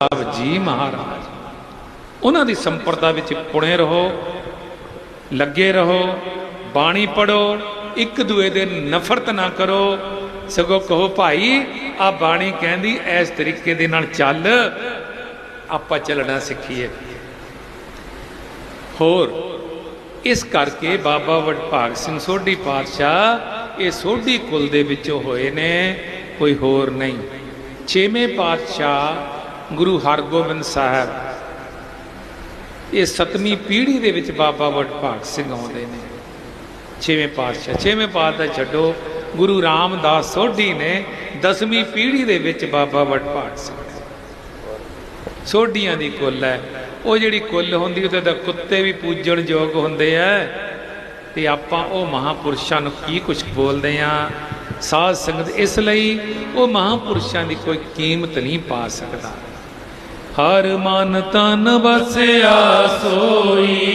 ਸਾਹਿਬ ਜੀ ਮਹਾਰਾਜ, ਉਹਨਾਂ ਦੀ ਸੰਪਰਦਾ ਵਿੱਚ ਪੁਣੇ ਰਹੋ, ਲੱਗੇ ਰਹੋ, ਬਾਣੀ ਪੜੋ ਇੱਕ ਦੂਏ ਦੇ ਨਫ਼ਰਤ ਨਾ ਕਰੋ। ਸਗੋਂ ਕਹੋ, ਭਾਈ ਆ ਬਾਣੀ ਕਹਿੰਦੀ ਇਸ ਤਰੀਕੇ ਦੇ ਨਾਲ ਚੱਲ, ਆਪਾਂ ਚੱਲਣਾ ਸਿੱਖੀਏ। ਹੋਰ, ਇਸ ਕਰਕੇ ਬਾਬਾ ਵਡਭਾਗ ਸਿੰਘ ਸੋਢੀ ਪਾਤਸ਼ਾਹ, ਇਹ ਸੋਢੀ ਕੁਲ ਦੇ ਵਿੱਚੋਂ ਹੋਏ ਨੇ, ਕੋਈ ਹੋਰ ਨਹੀਂ। ਛੇਵੇਂ ਪਾਤਸ਼ਾਹ ਗੁਰੂ ਹਰਗੋਬਿੰਦ ਸਾਹਿਬ, ਇਹ ਸਤਵੀਂ ਪੀੜ੍ਹੀ ਦੇ ਵਿੱਚ ਬਾਬਾ ਵਡਭਾਗ ਸਿੰਘ ਆਉਂਦੇ ਨੇ। ਛੇਵੇਂ ਪਾਤਸ਼ਾਹ ਛੇਵੇਂ ਪਾਤਸ਼ਾਹ ਛੱਡੋ, ਗੁਰੂ ਰਾਮਦਾਸ ਸੋਢੀ ਨੇ ਦਸਵੀਂ ਪੀੜ੍ਹੀ ਦੇ ਵਿੱਚ ਬਾਬਾ ਵਡਭਾਗ ਸਿੰਘ। ਸੋਢੀਆਂ ਦੀ ਕੁੱਲ ਹੈ। ਉਹ ਜਿਹੜੀ ਕੁੱਲ ਹੁੰਦੀ, ਉਹਦੇ ਤਾਂ ਕੁੱਤੇ ਵੀ ਪੂਜਣ ਯੋਗ ਹੁੰਦੇ ਐ ਤੇ ਆਪਾਂ ਉਹ ਮਹਾਪੁਰਸ਼ਾਂ ਨੂੰ ਕੀ ਕੁਝ ਬੋਲਦੇ ਆ? ਸਾਧ ਸੰਗਤ, ਇਸ ਲਈ ਉਹ ਮਹਾਪੁਰਸ਼ਾਂ ਦੀ ਕੋਈ ਕੀਮਤ ਨਹੀਂ ਪਾ ਸਕਦਾ। ਹਰ ਮਨ ਤਨ ਵਸਿਆ ਸੋਈ।